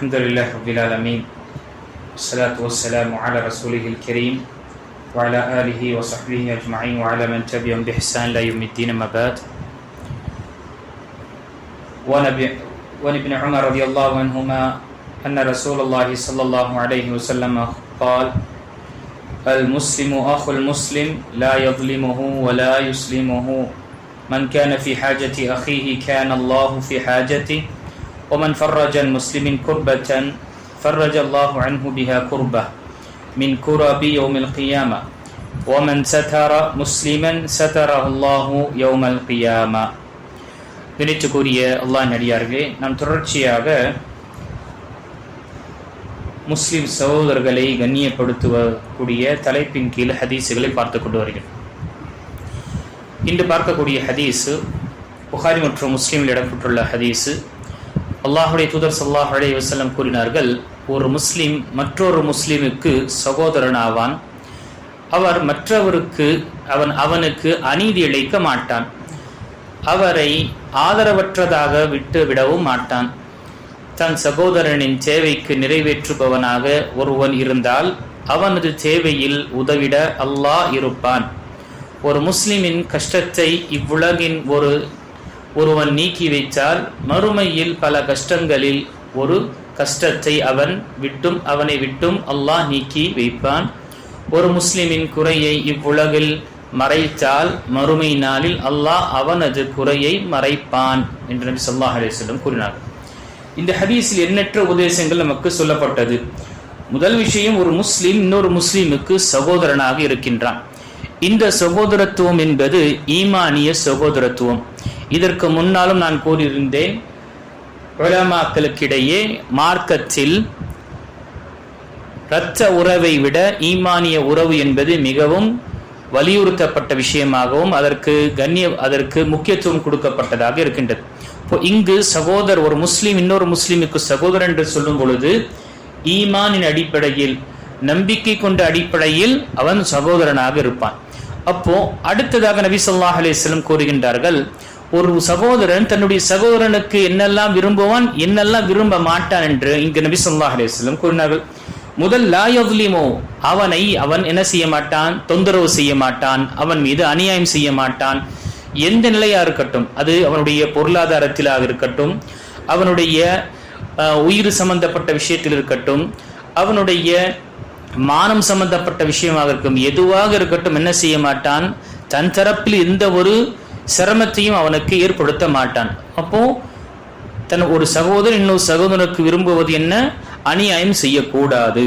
الحمد لله رب العالمين والصلاة والسلام على رسوله الكريم وعلى آله وصحبه أجمعين وعلى من تبعهم بإحسان إلى يوم الدين أما بعد وعن ابن عمر رضي الله عنهما أن رسول الله صلى الله عليه وسلم قال المسلم أخو المسلم لا يظلمه ولا يسلمه من كان في حاجة أخيه كان الله في حاجته ومن فرج المسلم كربة فرج الله عنه بها كربة من كرب يوم القيامة ومن ستر مسلما ستره الله يوم القيامة கணித்துக்குரிய அல்லாஹ் நடிகார்களே நாம் தொடர்ச்சியாக முஸ்லிம் சகோதரர்களை கண்ணியப்படுத்துவக்கூடிய தலைப்பின் கீழ் ஹதீஸுகளை பார்த்து கொண்டு வருகிறோம் இன்று பார்க்கக்கூடிய ஹதீஸு புகாரி மற்றும் முஸ்லீமில் இடம்பெற்றுள்ள ஹதீஸு அல்லாஹுடைய தூதர் சல்லாஹ் அலே வஸல்லம் கூறினார்கள் ஒரு முஸ்லீம் மற்றொரு முஸ்லீமுக்கு சகோதரன் ஆவான் அவர் மற்றவருக்கு அவன் அவனுக்கு அநீதி இழைக்க மாட்டான். அவரை ஆதரவற்றதாக விட்டு விடவும் மாட்டான். தன் சகோதரனின் தேவைக்கு நிறைவேற்றுபவனாக ஒருவன் இருந்தால் அவனது தேவையில் உதவிட அல்லாஹ் இருப்பான். ஒரு முஸ்லிமின் கஷ்டத்தை இவ்வுலகின் ஒரு ஒருவன் நீக்கி வைத்தால் மறுமையில் பல கஷ்டங்களில் ஒரு கஷ்டத்தை அவன் விட்டும் அவனை விட்டும் அல்லாஹ் நீக்கி வைப்பான். ஒரு முஸ்லிமின் குறையை இவ்வுலகில் மறைத்தால் மறுமை நாளில் அல்லாஹ் அவனது குறையை மறைப்பான் என்று நபி சொல்லாஹ் அலைஹி கூறினார். இந்த ஹதீஸில் எண்ணற்ற உபதேசங்கள் நமக்கு சொல்லப்பட்டது. முதல் விஷயம் ஒரு முஸ்லீம் இன்னொரு முஸ்லிமுக்கு சகோதரனாக இருக்கின்றான். இந்த சகோதரத்துவம் என்பது ஈமானிய சகோதரத்துவம். இதற்கு முன்னாலும் நான் கூறியிருந்தேன் உலமாக்களுக்கிடையே மார்க்கத்தில் இரத்த உறவை விட ஈமானிய உறவு என்பது மிகவும் வலியுறுத்தப்பட்ட விஷயமாகவும் அதற்கு கண்ணிய அதற்கு முக்கியத்துவம் கொடுக்கப்பட்டதாக இருக்கின்றது. இப்போ இங்கு சகோதரர் ஒரு முஸ்லீம் இன்னொரு முஸ்லீமுக்கு சகோதரர் என்று சொல்லும் பொழுது ஈமானின் அடிப்படையில் நம்பிக்கை கொண்ட அடிப்படையில் அவன் சகோதரனாக இருப்பான். அப்போ அடுத்ததாக நபி சொல்லாஹ் அலிஸ்லம் கூறுகின்றார்கள் ஒரு சகோதரன் தன்னுடைய சகோதரனுக்கு என்னெல்லாம் விரும்புவான் என்னெல்லாம் விரும்ப மாட்டான் என்று இங்கு நபி ஸல்லல்லாஹு அலிஸ்லம் கூறினார்கள். முதல் லாயவ்லிமோ அவனை அவன் என்ன செய்ய மாட்டான்? தொந்தரவு செய்ய மாட்டான். அவன் மீது அநியாயம் செய்ய மாட்டான். எந்த நிலையா இருக்கட்டும் அது அவனுடைய பொருளாதாரத்திலாக இருக்கட்டும் அவனுடைய உயிர் சம்பந்தப்பட்ட விஷயத்தில் இருக்கட்டும் அவனுடைய மானம் சம்பந்தப்பட்ட விஷயமாக இருக்கும் எதுவாக இருக்கட்டும் என்ன செய்ய மாட்டான்? தன் தரப்பில் எந்த ஒரு சிரமத்தையும் அவனுக்கு ஏற்படுத்த மாட்டான். அப்போ தன் ஒரு சகோதரன் இன்னொரு சகோதரனுக்கு விரும்புவது என்ன? அநியாயம் செய்யக்கூடாது.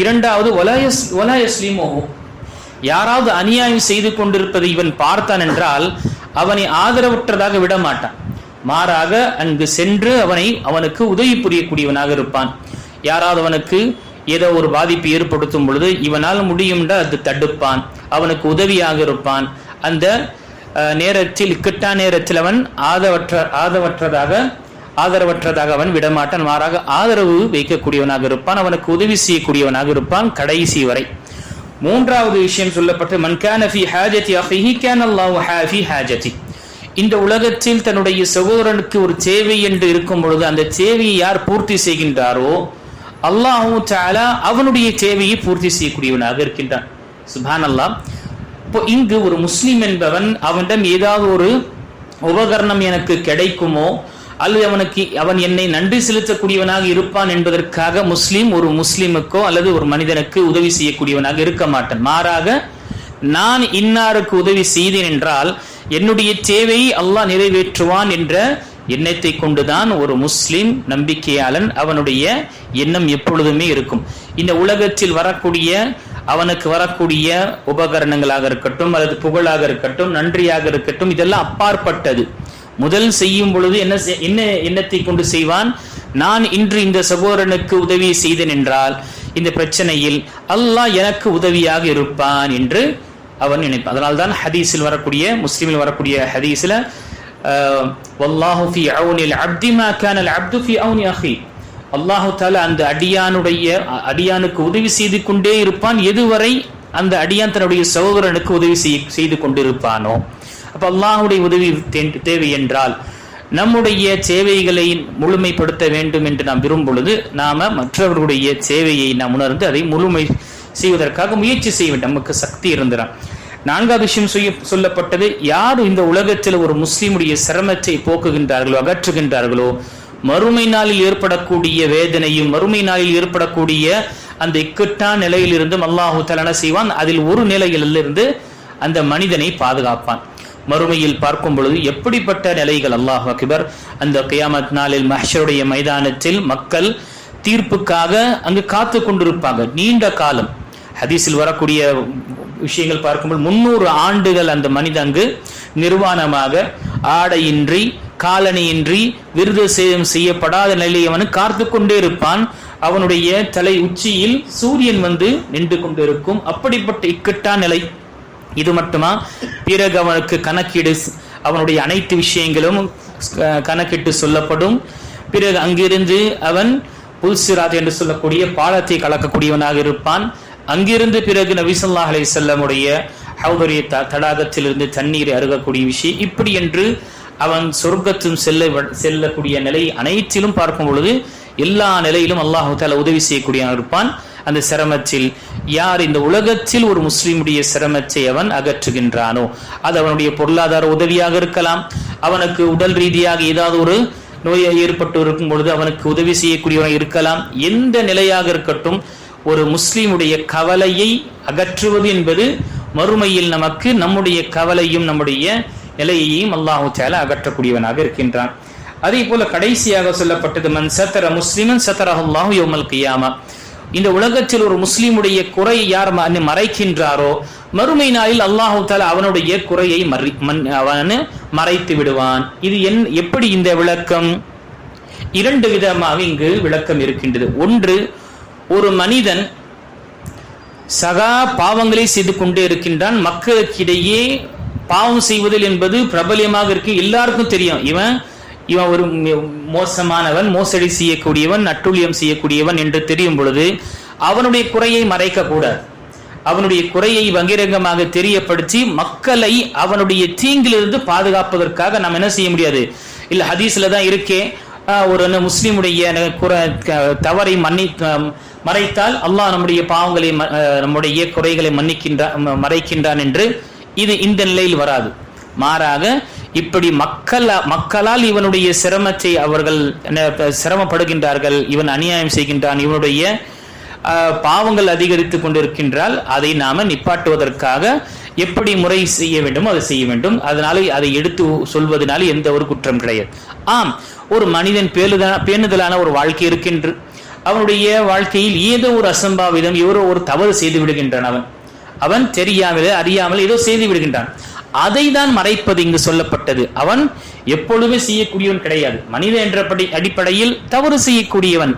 இரண்டாவது வலாயஸ் வலாயஸ்லீமோ யாராவது அநியாயம் செய்து கொண்டிருப்பதை இவன் பார்த்தான் என்றால் அவனை ஆதரவற்றதாக விட மாட்டான் மாறாக அங்கு சென்று அவனை அவனுக்கு உதவி புரியக்கூடியவனாக இருப்பான். யாராவது அவனுக்கு ஏதோ ஒரு பாதிப்பு ஏற்படுத்தும் பொழுது இவனால் முடியும் அது தடுப்பான். அவனுக்கு உதவியாக இருப்பான். அந்த நேரத்தில் இக்கட்டா நேரத்தில் அவன் ஆதவற்ற ஆதவற்றதாக ஆதரவற்றதாக அவன் விடமாட்டான். மாறாக ஆதரவு வைக்கக்கூடியவனாக இருப்பான். அவனுக்கு உதவி செய்யக்கூடியவனாக இருப்பான் கடைசி வரை. மூன்றாவது விஷயம் சொல்லப்பட்டு மன்கான ஹாஜதி அஹிஹி கான அல்லாஹு ஹா ஹாஜதி. இந்த உலகத்தில் தன்னுடைய சகோதரனுக்கு ஒரு தேவை என்று இருக்கும் பொழுது அந்த தேவையை யார் பூர்த்தி செய்கின்றாரோ அல்லாஹூ தஆலா அவனுடைய தேவையை பூர்த்தி செய்யக்கூடியவனாக இருக்கின்றான். சுபான் அல்லாஹ் இப்போ இங்கு ஒரு முஸ்லீம் என்பவன் அவனிடம் ஏதாவது ஒரு உபகரணம் எனக்கு கிடைக்குமோ அல்லது அவனுக்கு அவன் என்னை நன்றி செலுத்தக்கூடியவனாக இருப்பான் என்பதற்காக முஸ்லீம் ஒரு முஸ்லீமுக்கோ அல்லது ஒரு மனிதனுக்கு உதவி செய்யக்கூடியவனாக இருக்க மாட்டான். மாறாக நான் இன்னாருக்கு உதவி செய்தேன் என்றால் என்னுடைய தேவையை அல்லாஹ் நிறைவேற்றுவான் என்ற எண்ணத்தை கொண்டுதான் ஒரு முஸ்லிம் நம்பிக்கையாளன் அவனுடைய எண்ணம் எப்பொழுதுமே இருக்கும். இந்த உலகத்தில் வரக்கூடிய அவனுக்கு வரக்கூடிய உபகரணங்களாக இருக்கட்டும் அல்லது புகழாக இருக்கட்டும் நன்றியாக இருக்கட்டும் இதெல்லாம் அப்பாற்பட்டது. முதல் செய்யும் பொழுது என்ன என்ன எண்ணத்தை கொண்டு செய்வான்? நான் இன்று இந்த சகோதரனுக்கு உதவி செய்தேன் என்றால் இந்த பிரச்சனையில் அல்லாஹ் எனக்கு உதவியாக இருப்பான் என்று அவன் நினைப்பான். அதனால்தான் ஹதீஸில் வரக்கூடிய முஸ்லீமில் வரக்கூடிய ஹதீஸில் வல்லாஹு ஃபி அவுனில் அப்தி மா கானல் அப்து ஃபி அவுனி அஹி. அல்லாஹு அந்த அடியானுடைய அடியானுக்கு உதவி செய்து கொண்டே இருப்பான். எதுவரை அந்த அடியான் தன்னுடைய சகோதரனுக்கு உதவி செய்து கொண்டிருப்பானோ? அப்ப அல்லாஹுடைய உதவி தே- தேவை என்றால் நம்முடைய சேவைகளை முழுமைப்படுத்த வேண்டும் என்று நாம் விரும்பும் பொழுது நாம மற்றவர்களுடைய சேவையை நாம் உணர்ந்து அதை முழுமை செய்வதற்காக முயற்சி செய்ய வேண்டும். நமக்கு சக்தி இருந்திரான் நான்காவது விஷயம் செய்ய சொல்லப்பட்டது யார் இந்த உலகத்தில் ஒரு முஸ்லீமுடைய சிரமத்தை போக்குகின்றார்களோ அகற்றுகின்றார்களோ மறுமை நாளில் ஏற்படக்கூடிய வேதனையும் மறுமை நாளில் ஏற்படக்கூடிய அந்த இக்கட்டான நிலையிலிருந்தும் அல்லாஹு தலன செய்வான்? அதில் ஒரு நிலையிலிருந்து அந்த மனிதனை பாதுகாப்பான். மறுமையில் பார்க்கும் பொழுது எப்படிப்பட்ட நிலைகள்? அல்லாஹ் அக்பர். அந்த கியாமத் நாளில் மஹருடைய மைதானத்தில் மக்கள் தீர்ப்புக்காக அங்கு காத்து கொண்டிருப்பாங்க. நீண்ட காலம். ஹதீஸில் வரக்கூடிய விஷயங்கள் பார்க்கும்போது முன்னூறு ஆண்டுகள் அந்த மனிதன் அங்கு நிர்வாணமாக ஆடையின்றி காலணியின்றி விருது சேதம் செய்யப்படாத நிலையை அவன் காத்து கொண்டே இருப்பான். அவனுடைய தலை உச்சியில் சூரியன் வந்து நின்று கொண்டிருக்கும். அப்படிப்பட்ட இக்கட்டான நிலை. இது மட்டுமா? பிறகு அவனுக்கு கணக்கீடு அவனுடைய அனைத்து விஷயங்களும் கணக்கிட்டு சொல்லப்படும். பிறகு அங்கிருந்து அவன் புல்சிராத் என்று சொல்லக்கூடிய பாலத்தை கலக்கக்கூடியவனாக இருப்பான். அங்கிருந்து பிறகு நபிசல்லா அலை செல்லமுடைய ஹவுதரிய த தடாகத்திலிருந்து தண்ணீரை அருகக்கூடிய விஷயம். இப்படி என்று அவன் சொர்க்கத்தும் செல்ல செல்லக்கூடிய நிலை அனைத்திலும் பார்க்கும் பொழுது எல்லா நிலையிலும் அல்லாஹு தால உதவி செய்யக்கூடியவன் இருப்பான். அந்த சிரமத்தில் யார் இந்த உலகத்தில் ஒரு முஸ்லீமுடைய சிரமத்தை அவன் அகற்றுகின்றானோ அது அவனுடைய பொருளாதார உதவியாக இருக்கலாம். அவனுக்கு உடல் ரீதியாக ஏதாவது ஒரு நோய் ஏற்பட்டு இருக்கும் பொழுது அவனுக்கு உதவி செய்யக்கூடியவன் இருக்கலாம். எந்த நிலையாக இருக்கட்டும் ஒரு முஸ்லீமுடைய கவலையை அகற்றுவது என்பது மறுமையில் நமக்கு நம்முடைய கவலையும் நம்முடைய நிலையையும் அல்லாஹு சேல அகற்றக்கூடியவனாக இருக்கின்றான். அதே போல கடைசியாக சொல்லப்பட்டது மன் சத்தர முஸ்லிமன் சத்தரஹுல்லாஹு யோமல் கியாமா. இந்த உலகத்தில் ஒரு முஸ்லீமுடைய குறையை யார் மறைக்கின்றாரோ மறுமை நாளில் அல்லாஹு தால அவனுடைய குறையை மறி அவன் மறைத்து விடுவான். இது என் எப்படி இந்த விளக்கம்? இரண்டு விதமாக இங்கு விளக்கம் இருக்கின்றது. ஒன்று ஒரு மனிதன் சகா பாவங்களை செய்து கொண்டே இருக்கின்றான். மக்களுக்கிடையே பாவம் செய்வதில் என்பது பிரபலியமாக இருக்கு. எல்லாருக்கும் தெரியும். இவன் இவன் ஒரு மோசமானவன் மோசடி செய்யக்கூடியவன் நட்டுழியம் செய்யக்கூடியவன் என்று தெரியும் பொழுது அவனுடைய குறையை மறைக்க கூடாது அவனுடைய குறையை பகிரங்கமாக தெரியப்படுத்தி மக்களை அவனுடைய தீங்கிலிருந்து பாதுகாப்பதற்காக நாம் என்ன செய்ய முடியாது? இல்ல ஹதீஸ்ல தான் இருக்கே. ஒரு முஸ்லீமுடைய தவறை மன்னி மறைத்தால் அல்லாஹ் நம்முடைய பாவங்களை நம்முடைய குறைகளை மன்னிக்கின்றான் மறைக்கின்றான் என்று இது இந்த நிலையில் வராது. மாறாக இப்படி மக்கள் மக்களால் இவனுடைய சிரமத்தை அவர்கள் சிரமப்படுகின்றார்கள் இவன் அநியாயம் செய்கின்றான் இவனுடைய பாவங்கள் அதிகரித்து கொண்டிருக்கின்றால் அதை நாம நிப்பாட்டுவதற்காக எப்படி முறை செய்ய வேண்டுமோ அதை செய்ய வேண்டும். அதனால அதை எடுத்து சொல்வதனால எந்த ஒரு குற்றம் கிடையாது. ஆம் ஒரு மனிதன் பேணுதலான பேணுதலான ஒரு வாழ்க்கை இருக்கின்ற அவனுடைய வாழ்க்கையில் ஏதோ ஒரு அசம்பாவிதம் எவரோ ஒரு தவறு செய்து விடுகின்றான் அவன். அவன் தெரியாமலே அறியாமல் ஏதோ செய்து விடுகின்றான். அதை தான் மறைப்பது இங்கு சொல்லப்பட்டது. அவன் எப்பொழுதுமே செய்யக்கூடியவன் கிடையாது. மனித என்ற அடிப்படையில் தவறு செய்யக்கூடியவன்.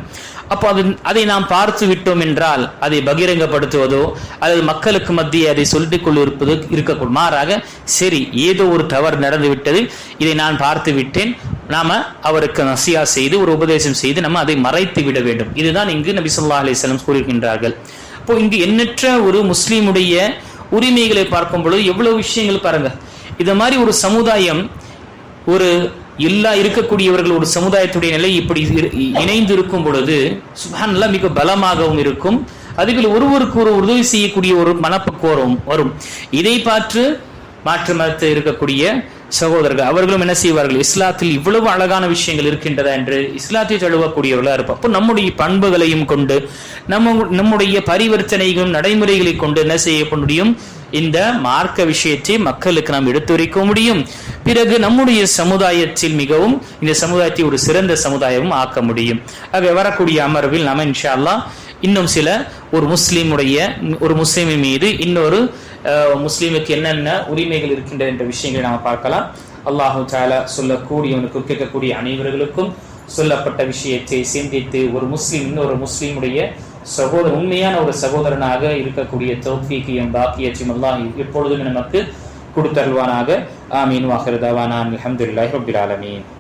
அப்போ அது அதை நாம் பார்த்து விட்டோம் என்றால் அதை பகிரங்கப்படுத்துவதோ அல்லது மக்களுக்கு மத்திய அதை சொல்லிக் கொண்டிருப்பது இருக்கக்கூடும். மாறாக சரி ஏதோ ஒரு தவறு நடந்து விட்டது. இதை நான் பார்த்து விட்டேன். நாம அவருக்கு நசியா செய்து ஒரு உபதேசம் செய்து நம்ம அதை மறைத்து விட வேண்டும். இதுதான் இங்கு நபி சொல்லா அலிஸ்லம் கூறுகின்றார்கள். இப்போ இங்கு எண்ணற்ற ஒரு முஸ்லீமுடைய உரிமைகளை பார்க்கும் பொழுது எவ்வளவு விஷயங்கள் பாருங்க. இந்த மாதிரி ஒரு சமுதாயம் ஒரு எல்லா இருக்கக்கூடியவர்கள் ஒரு சமுதாயத்துடைய நிலை இப்படி இணைந்து இருக்கும் பொழுது சுபான்ல மிக பலமாகவும் இருக்கும். அதுகள் ஒருவருக்கு ஒரு உதவி செய்யக்கூடிய ஒரு மனப்பக்குவம் வரும். இதை பார்த்து மாற்று மதத்தில் இருக்கக்கூடிய சகோதரர்கள் அவர்களும் என்ன செய்வார்கள்? இஸ்லாத்தில் இவ்வளவு அழகான விஷயங்கள் இருக்கின்றதா என்று இஸ்லாத்தை தழுவக்கூடியவர்களாக இருப்போம். அப்போ நம்முடைய பண்புகளையும் கொண்டு நம்ம நம்முடைய பரிவர்த்தனைகளும் நடைமுறைகளை கொண்டு என்ன செய்ய முடியும்? இந்த மார்க்க விஷயத்தை மக்களுக்கு நாம் எடுத்துரைக்க முடியும். பிறகு நம்முடைய சமுதாயத்தில் மிகவும் இந்த சமுதாயத்தை ஒரு சிறந்த சமுதாயமும் ஆக்க முடியும். ஆக வரக்கூடிய அமர்வில் நம்ம இன்ஷா அல்லாஹ் இன்னும் சில ஒரு முஸ்லீமுடைய ஒரு முஸ்லீமின் மீது இன்னொரு முஸ்லீமுக்கு என்னென்ன உரிமைகள் இருக்கின்றன என்ற விஷயங்களை நாம் பார்க்கலாம். அல்லாஹு தாலா சொல்லக்கூடியவனுக்கும் கேட்கக்கூடிய அனைவர்களுக்கும் சொல்லப்பட்ட விஷயத்தை சிந்தித்து ஒரு முஸ்லீம் இன்னொரு முஸ்லீமுடைய சகோதர உண்மையான ஒரு சகோதரனாக இருக்கக்கூடிய தௌஃபீக்கியம் பாக்கியத்தையும் அல்லாஹ் எப்பொழுதும் நமக்கு கொடுத்தருவானாக ஆமீன். வாஹிருதாவானான் அலமதுல்லாஹி ரபில் ஆலமீன்.